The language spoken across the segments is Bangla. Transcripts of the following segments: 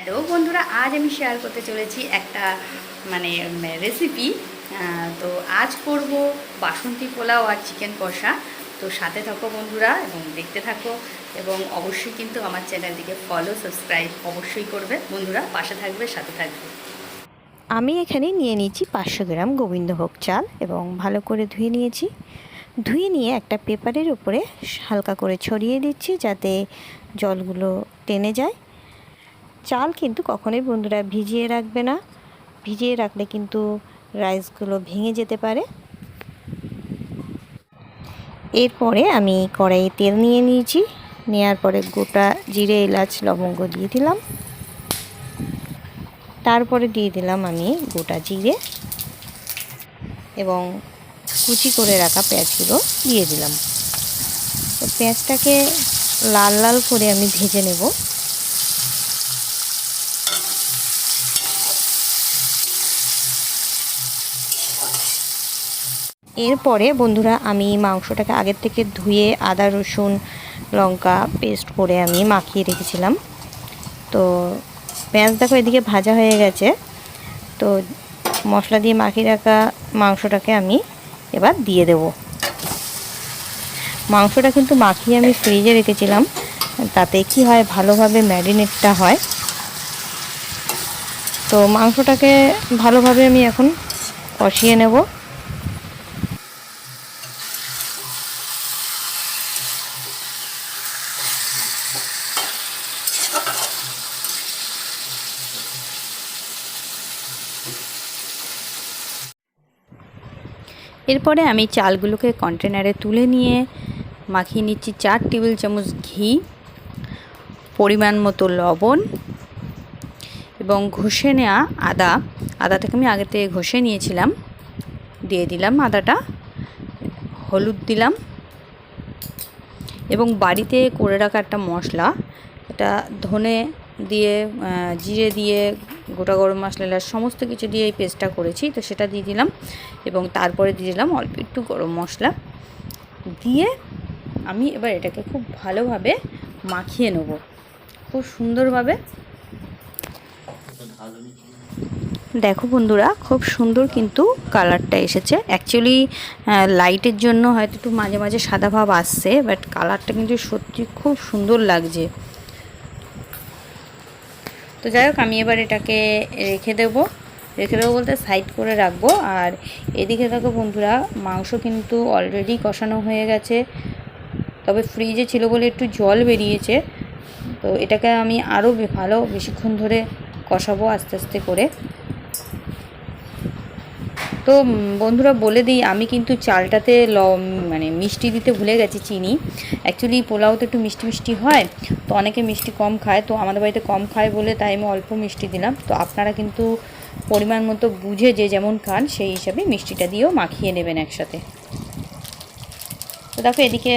হ্যালো বন্ধুরা, আজ আমি শেয়ার করতে চলেছি একটা মানে রেসিপি তো আজ করব বাসন্তী পোলাও আর চিকেন কষা। তো সাথে থাকো বন্ধুরা এবং দেখতে থাকো, এবং অবশ্যই কিন্তু আমার চ্যানেলটিকে ফলো সাবস্ক্রাইব অবশ্যই করবে। বন্ধুরা, পাশে থাকবে, সাথে থাকবে। আমি এখানে নিয়ে নিয়েছি পাঁচশো গ্রাম গোবিন্দভোগ চাল এবং ভালো করে ধুয়ে নিয়েছি। ধুয়ে নিয়ে একটা পেপারের উপরে হালকা করে ছড়িয়ে দিচ্ছি যাতে জলগুলো টেনে যায়। চাল কিন্তু কখনোই বন্ধুরা ভিজিয়ে রাখবে না। ভিজিয়ে রাখলে কিন্তু রাইসগুলো ভেঙে যেতে পারে। এরপরে আমি কড়াইয়ে তেল নিয়ে নিয়েছি। নেওয়ার পরে গোটা জিরে, এলাচ, লবঙ্গ দিয়ে দিলাম। তারপরে দিয়ে দিলাম আমি গোটা জিরে এবং কুচি করে রাখা পেঁয়াজগুলো দিয়ে দিলাম। তো পেঁয়াজটাকে লাল লাল করে আমি ভেজে নেব। এরপরে বন্ধুরা আমি মাংসটাকে আগের থেকে ধুয়ে আদা, রসুন, লঙ্কা পেস্ট করে আমি মাখিয়ে রেখেছিলাম। তো পেঁয়াজ দেখো এদিকে ভাজা হয়ে গেছে। তো মশলা দিয়ে মাখিয়ে রাখা মাংসটাকে আমি এবার দিয়ে দেব। মাংসটা কিন্তু মাখিয়ে আমি ফ্রিজে রেখেছিলাম। তাতে কি হয়? ভালোভাবে ম্যারিনেটটা হয়। তো মাংসটাকে ভালোভাবে আমি এখন কষিয়ে নেব। এরপরে আমি চালগুলোকে কন্টেনারে তুলে নিয়ে মাখিয়ে নিচ্ছি চার টেবিল চামচ ঘি, পরিমাণ মতো লবণ এবং ঘষে নেওয়া আদা। আদাটাকে আমি আগে থেকে ঘষে নিয়েছিলাম, দিয়ে দিলাম আদাটা, হলুদ দিলাম এবং বাড়িতে করে রাখা একটা মশলা, এটা ধনে দিয়ে জিরে দিয়ে গোটা গরম মশলা সমস্ত কিছু দিয়ে এই পেস্টটা করেছি, তো সেটা দিয়ে দিলাম এবং তারপরে দিয়ে দিলাম অল্প একটু গরম মশলা। দিয়ে আমি এবার এটাকে খুব ভালোভাবে মাখিয়ে নেব। খুব সুন্দরভাবে। দেখো বন্ধুরা, খুব সুন্দর কিন্তু কালারটা এসেছে। অ্যাকচুয়ালি লাইটের জন্য হয়তো একটু মাঝে মাঝে সাদা ভাব আসছে বাট কালারটা কিন্তু সত্যি খুব সুন্দর লাগছে। তো যাই হোক, আমি এবার এটাকে রেখে দেব। রেখে দেবো বলতে সাইড করে রাখব। আর এদিকে দেখো বন্ধুরা, মাংস কিন্তু অলরেডি কষানো হয়ে গেছে। তবে ফ্রিজে ছিল বলে একটু জল বেরিয়েছে। তো এটাকে আমি আরও ভালো বেশিক্ষণ ধরে কষাবো আস্তে আস্তে করে। তো বন্ধুরা বলে দিই, আমি কিন্তু চালটাতে ল মানে মিষ্টি দিতে ভুলে গেছি, চিনি। অ্যাকচুয়ালি পোলাও তো একটু মিষ্টি মিষ্টি হয়, তো অনেকে মিষ্টি কম খায়, তো আমাদের বাড়িতে কম খায় বলে তাই আমি অল্প মিষ্টি দিলাম। তো আপনারা কিন্তু পরিমাণ মতো বুঝে যে যেমন খান, সেই হিসাবে মিষ্টিটা দিয়েও মাখিয়ে নেবেন একসাথে। তো দেখো এদিকে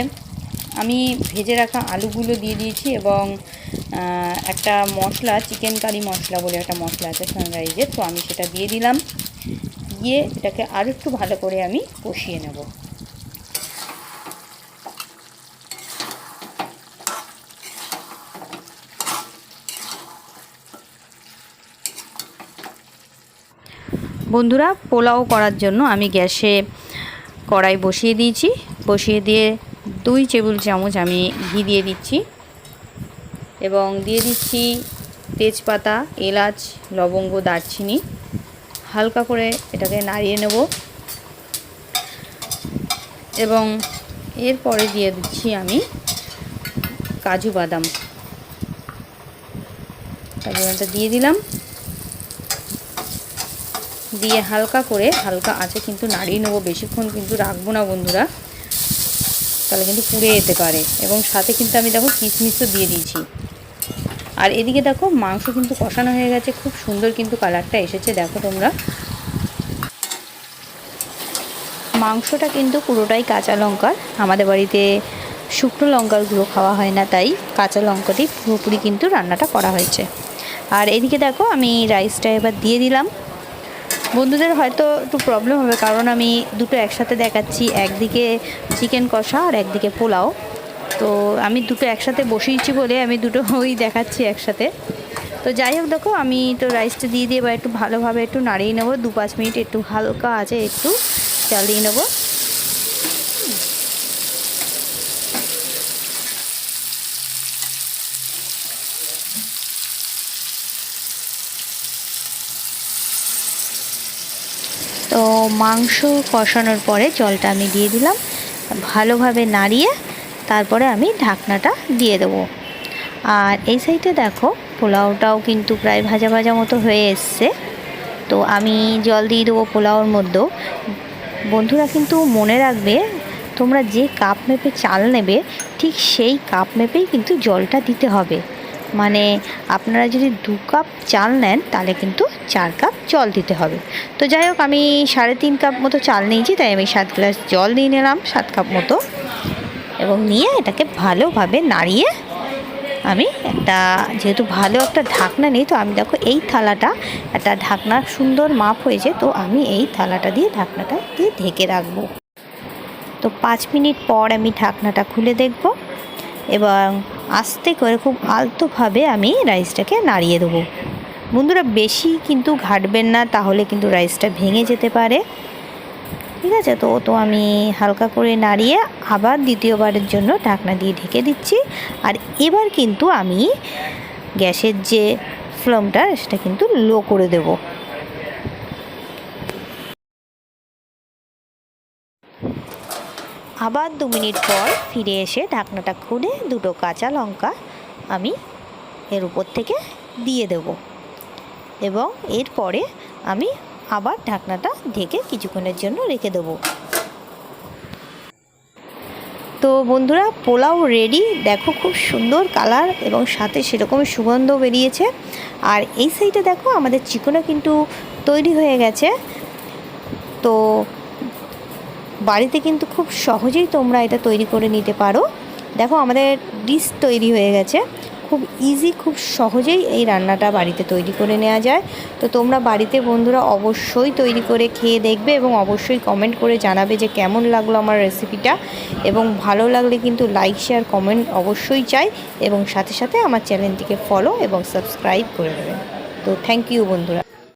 আমি ভেজে রাখা আলুগুলো দিয়ে দিয়েছি এবং একটা মশলা, চিকেন কারি মশলা বলে একটা মশলা আছে সানরাইজের তো আমি সেটা দিয়ে দিলাম। দিয়ে এটাকে আরও একটু ভালো করে আমি কষিয়ে নেব। বন্ধুরা, পোলাও করার জন্য আমি গ্যাসে কড়াই বসিয়ে দিয়েছি। বসিয়ে দিয়ে দুই টেবিল চামচ আমি ঘি দিয়ে দিচ্ছি এবং দিয়ে দিচ্ছি তেজপাতা, এলাচ, লবঙ্গ, দারচিনি। হালকা করে এটাকে নাড়িয়ে নেব। এবং এরপরে দিয়ে দিচ্ছি আমি কাজু বাদাম। কাজু বাদামটা দিয়ে দিলাম। দিয়ে হালকা করে হালকা আছে কিন্তু নাড়িয়ে নেব, বেশিক্ষণ কিন্তু রাখব না বন্ধুরা। তাহলে কিন্তু পুড়ে যেতে পারে। এবং সাথে কিন্তু আমি দেখো কিশমিশও দিয়ে দিয়েছি। আর এদিকে দেখো মাংস কিন্তু কষানো হয়ে গেছে, খুব সুন্দর কিন্তু কালারটা এসেছে, দেখো তোমরা। মাংসটা কিন্তু পুরোটাই কাঁচা লঙ্কার, আমাদের বাড়িতে শুকনো লঙ্কার গুঁড়ো খাওয়া হয় না, তাই কাঁচা লঙ্কাটি পুরোপুরি কিন্তু রান্নাটা করা হয়েছে। আর এদিকে দেখো আমি রাইসটা এবার দিয়ে দিলাম। বন্ধুদের হয়তো একটু প্রবলেম হবে, কারণ আমি দুটো একসাথে দেখাচ্ছি, একদিকে চিকেন কষা আর একদিকে পোলাও। তো আমি দুটো একসাথে বসিয়েছি বলে আমি দুটো ওই দেখাচ্ছি একসাথে। তো যাই হোক দেখো, আমি তো রাইসটা দিয়ে দিয়ে এবার একটু ভালোভাবে একটু নাড়িয়ে নেব, দু পাঁচ মিনিট একটু হালকা আছে একটু চালিয়ে নেব। তো মাংস কষানোর পরে জলটা আমি দিয়ে দিলাম। ভালোভাবে নাড়িয়ে তারপরে আমি ঢাকনাটা দিয়ে দেবো। আর এই সাইডে দেখো, পোলাওটাও কিন্তু প্রায় ভাজা ভাজা মতো হয়ে এসছে। তো আমি জল দিয়ে দেবো পোলাওর মধ্যেও। বন্ধুরা কিন্তু মনে রাখবে, তোমরা যে কাপ মেপে চাল নেবে, ঠিক সেই কাপ মেপেই কিন্তু জলটা দিতে হবে। মানে আপনারা যদি দু কাপ চাল নেন, তাহলে কিন্তু চার কাপ জল দিতে হবে। তো যাই হোক, আমি সাড়ে তিন কাপ মতো চাল নিয়েছি, তাই আমি সাত গ্লাস জল দিয়ে নিলাম, সাত কাপ মতো। এবং নিয়ে এটাকে ভালোভাবে নাড়িয়ে আমি একটা, যেহেতু ভালো একটা ঢাকনা নেই, তো আমি দেখো এই থালাটা একটা ঢাকনার সুন্দর মাপ হয়েছে, তো আমি এই থালাটা দিয়ে ঢাকনাটা দিয়ে ঢেকে রাখব। তো পাঁচ মিনিট পর আমি ঢাকনাটা খুলে দেখব এবং আস্তে করে খুব আলতোভাবে আমি রাইসটাকে নাড়িয়ে দেবো। বন্ধুরা, বেশি কিন্তু ঘাটবেন না, তাহলে কিন্তু রাইসটা ভেঙে যেতে পারে। ঠিক আছে? তো তো আমি হালকা করে নাড়িয়ে আবার দ্বিতীয়বারের জন্য ঢাকনা দিয়ে ঢেকে দিচ্ছি। আর এবার কিন্তু আমি গ্যাসের যে ফ্লেমটা, সেটা কিন্তু লো করে দেব। আবার দু মিনিট পর ফিরে এসে ঢাকনাটা খুলে দুটো কাঁচা লঙ্কা আমি এর উপর থেকে দিয়ে দেব। এবং এরপরে আমি আবার ঢাকনাটা ঢেকে কিছুক্ষণের জন্য রেখে দেবো। তো বন্ধুরা, পোলাও রেডি দেখো খুব সুন্দর কালার এবং সাথে সেরকম সুগন্ধ বেরিয়েছে। আর এই সাইডে দেখো, আমাদের চিকনও কিন্তু তৈরি হয়ে গেছে। তো বাড়িতে কিন্তু খুব সহজেই তোমরা এটা তৈরি করে নিতে পারো। দেখো, আমাদের ডিশ তৈরি হয়ে গেছে। খুব ইজি খুব সহজেই এই রান্নাটা বাড়িতে তৈরি করে নেওয়া যায়। তো তোমরা বাড়িতে বন্ধুরা অবশ্যই তৈরি করে খেয়ে দেখবে এবং অবশ্যই কমেন্ট করে জানাবে যে কেমন লাগল আমার রেসিপিটা এবং ভালো লাগলে কিন্তু লাইক শেয়ার কমেন্ট অবশ্যই চাই এবং সাথে সাথে আমার চ্যানেলটিকে ফলো এবং সাবস্ক্রাইব করে দেবেন তো থ্যাংক ইউ বন্ধুরা।